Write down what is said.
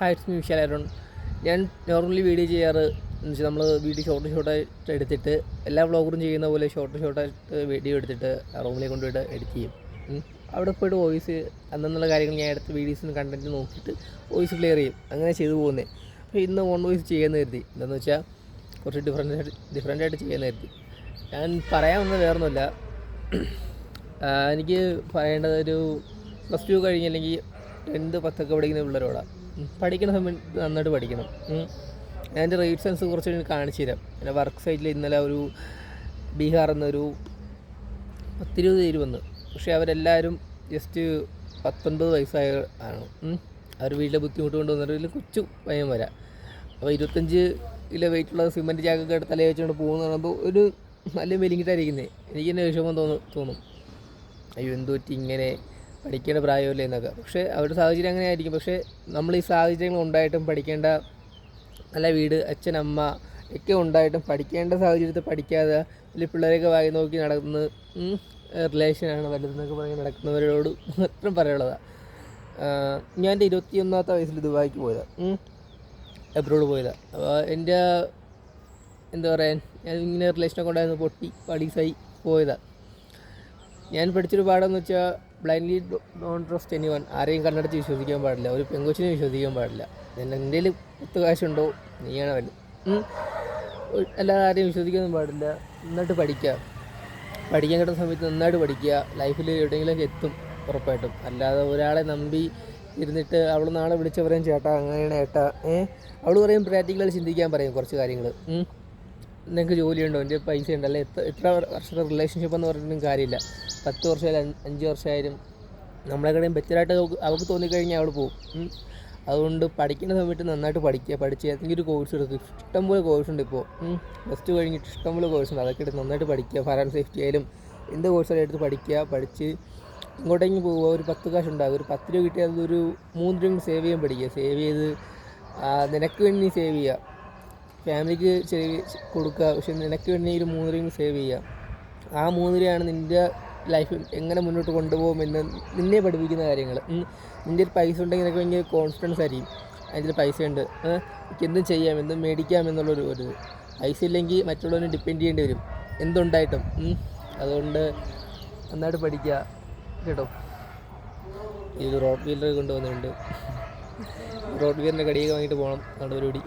Hi it's ഞാൻ normally video ചെയ്യാറ് എന്ന് വെച്ചാൽ നമ്മൾ വീഡിയോ ഷോർട്ട് ഷോർട്ടായിട്ട് എടുത്തിട്ട് എല്ലാ വ്ളോഗറും ചെയ്യുന്ന പോലെ ഷോർട്ട് ഷോർട്ടായിട്ട് വീഡിയോ എടുത്തിട്ട് റൂമിലേക്ക് കൊണ്ടുപോയിട്ട് എഡിറ്റ് ചെയ്യും. അവിടെ പോയിട്ട് വോയിസ് അന്നുള്ള കാര്യങ്ങൾ ഞാൻ എടുത്ത് വീഡിയോസിന് കണ്ടന്റ് നോക്കിയിട്ട് വോയിസ് ക്ലിയർ ചെയ്യും. അങ്ങനെ ചെയ്തു പോകുന്നത് അപ്പോൾ ഇന്ന് ഓൺ വോയിസ് ചെയ്യാമെന്ന് കരുതി. എന്താണെന്ന് വെച്ചാൽ കുറച്ച് ഡിഫറെന്റ് ആയിട്ട് ഡിഫറെന്റ് ആയിട്ട് ചെയ്യാമെന്ന് കരുതി. ഞാൻ പറയാൻ വന്നത് വേറൊന്നുമില്ല. എനിക്ക് പറയേണ്ടത് ഒരു പ്ലസ് ടു കഴിഞ്ഞ് അല്ലെങ്കിൽ ടെൻത്ത് പത്തൊക്കെ പഠിക്കുന്ന പിള്ളേരോടാണ്. പഠിക്കുന്ന സമയത്ത് നന്നായിട്ട് പഠിക്കണം. എന്റെ റേറ്റ് സെൻസ് കുറച്ച് എനിക്ക് കാണിച്ചു തരാം. എന്റെ വർക്ക് സൈറ്റിൽ ഇന്നലെ ഒരു ബീഹാർ എന്നൊരു പത്തിരുപത് പേര് വന്നു. പക്ഷേ അവരെല്ലാവരും ജസ്റ്റ് പത്തൊൻപത് വയസ്സായ ആണ് അവർ വീട്ടിലെ ബുദ്ധിമുട്ട് കൊണ്ട് വന്നിട്ട് കൊച്ചു പയ്യൻ വരാം. അപ്പോൾ ഇരുപത്തഞ്ച് കിലോ വെയിറ്റുള്ള സിമന്റ് ചാക്കൊക്കെ എടുത്ത് തലയിൽ വെച്ചുകൊണ്ട് പോകുന്ന കാണുമ്പോൾ ഒരു നല്ല മെലിങ്ങിട്ടായിരിക്കുന്നത് എനിക്ക് തന്നെ വിഷമം തോന്നും തോന്നും. അയ്യോ എന്തോ ഇങ്ങനെ? പഠിക്കേണ്ട പ്രായമല്ലേ എന്നൊക്കെ. പക്ഷേ അവരുടെ സാഹചര്യം അങ്ങനെ ആയിരിക്കും. പക്ഷേ നമ്മൾ ഈ സാഹചര്യങ്ങൾ ഉണ്ടായിട്ടും പഠിക്കേണ്ട നല്ല വീട് അച്ഛൻ അമ്മ ഒക്കെ ഉണ്ടായിട്ടും പഠിക്കേണ്ട സാഹചര്യത്തിൽ പഠിക്കാതെ വലിയ പിള്ളേരെയൊക്കെ വായി നോക്കി നടക്കുന്ന റിലേഷനാണ് വലുതെന്നൊക്കെ പറഞ്ഞ് നടക്കുന്നവരോട് മാത്രം പറയാനുള്ളതാണ് ഞാൻ എന്റെ ഇരുപത്തിയൊന്നാമത്തെ വയസ്സിൽ ദുബായിക്ക് പോയതാണ് എബ്രോഡ് പോയതാണ് അപ്പോൾ എന്റെ എന്താ പറയുക ഞാൻ ഇങ്ങനെ റിലേഷനൊക്കെ ഉണ്ടായിരുന്നു പൊട്ടി പളീസായി പോയതാണ് ഞാൻ പഠിച്ചൊരു എന്ന് വെച്ചാൽ blindly don't trust any one ആരെയും കണ്ണടച്ച് വിശ്വസിക്കാൻ പാടില്ല. ഒരു പെങ്കൊച്ചിനെ വിശ്വസിക്കാൻ പാടില്ല. എന്റെ പത്ത് കാശുണ്ടോ? നീയാണ് വലുത് ഉം. അല്ലാതെ ആരെയും വിശ്വസിക്കാനൊന്നും പാടില്ല. നന്നായിട്ട് പഠിക്കുക പഠിക്കാൻ കിട്ടുന്ന സമയത്ത് നന്നായിട്ട് പഠിക്കുക ലൈഫിൽ എവിടെയെങ്കിലും എത്തും ഉറപ്പായിട്ടും. അല്ലാതെ ഒരാളെ നമ്പി ഇരുന്നിട്ട് അവൾ നാളെ വിളിച്ച് പറയും ചേട്ടാ അങ്ങനെയാണ് ഏട്ടാ. ഏ? അവൾ പറയും പ്രാക്ടിക്കലായി ചിന്തിക്കാൻ പറയും കുറച്ച് കാര്യങ്ങൾ നിങ്ങൾക്ക് ജോലിയുണ്ടോ? എന്റെ പൈസ ഉണ്ടല്ലേ എത്ര എത്ര വർഷത്തെ റിലേഷൻഷിപ്പ് എന്ന് പറഞ്ഞിട്ടും കാര്യമില്ല. പത്ത് വർഷമായാലും അഞ്ച് വർഷമായാലും നമ്മളെക്കാളും ബെറ്ററായിട്ട് അവൾക്ക് തോന്നിക്കഴിഞ്ഞാൽ അവൾ പോകും അതുകൊണ്ട് പഠിക്കുന്ന സമയത്ത് നന്നായിട്ട് പഠിക്കുക. പഠിച്ച് ഏതെങ്കിലും ഒരു കോഴ്സ് എടുക്കുക ഇഷ്ടംപോലെ കോഴ്സ് ഉണ്ട് ഇപ്പോൾ പ്ലസ് ടു കഴിഞ്ഞിട്ട് ഇഷ്ടംപോലെ കോഴ്സ് ഉണ്ട്. അതൊക്കെ എടുത്ത് നന്നായിട്ട് പഠിക്കുക. ഫയർ ആൻഡ് സേഫ്റ്റി ആയാലും എന്ത് കോഴ്സായാലും എടുത്ത് പഠിക്കുക. പഠിച്ച് ഇങ്ങോട്ടേക്ക് പോവുക. ഒരു പത്ത് കാശ് ഉണ്ടാകും. ഒരു പത്ത് രൂപ കിട്ടിയാൽ അതൊരു മൂന്ന് രൂപ സേവ് ചെയ്യാൻ പഠിക്കുക. സേവ് ചെയ്ത് നിനക്ക് വേണ്ടി സേവ് ചെയ്യുക. ഫാമിലിക്ക് സേവ് കൊടുക്കുക. പക്ഷെ നിനക്ക് വേണ്ടി ഒരു മൂന്ന് രൂപ സേവ് ചെയ്യാം. ആ മൂന്ന് രൂപയാണ് നിന്റെ ലൈഫ് എങ്ങനെ മുന്നോട്ട് കൊണ്ടുപോകുമെന്ന് നിന്നെ പഠിപ്പിക്കുന്ന കാര്യങ്ങൾ നിന്റെ ഒരു പൈസ ഉണ്ടെങ്കിൽ നിനക്ക് ഭയങ്കര കോൺഫിഡൻസ് ആയിരിക്കും. അതിൽ പൈസ ഉണ്ട്. എന്തും ചെയ്യാം എന്തും മേടിക്കാം എന്നുള്ളൊരു ഒരു. പൈസ ഇല്ലെങ്കിൽ മറ്റുള്ളവരെ ഡിപ്പെൻഡ് ചെയ്യേണ്ടി വരും. എന്തുണ്ടായിട്ടും. അതുകൊണ്ട് നന്നായിട്ട് പഠിക്കുക. കേട്ടോ? ഈ റോഡ് വീലർ കൊണ്ടുവന്നിട്ടുണ്ട്. റോഡ് വീലറിന്റെ കടിയൊക്കെ വാങ്ങിയിട്ട് പോകണം നടപടി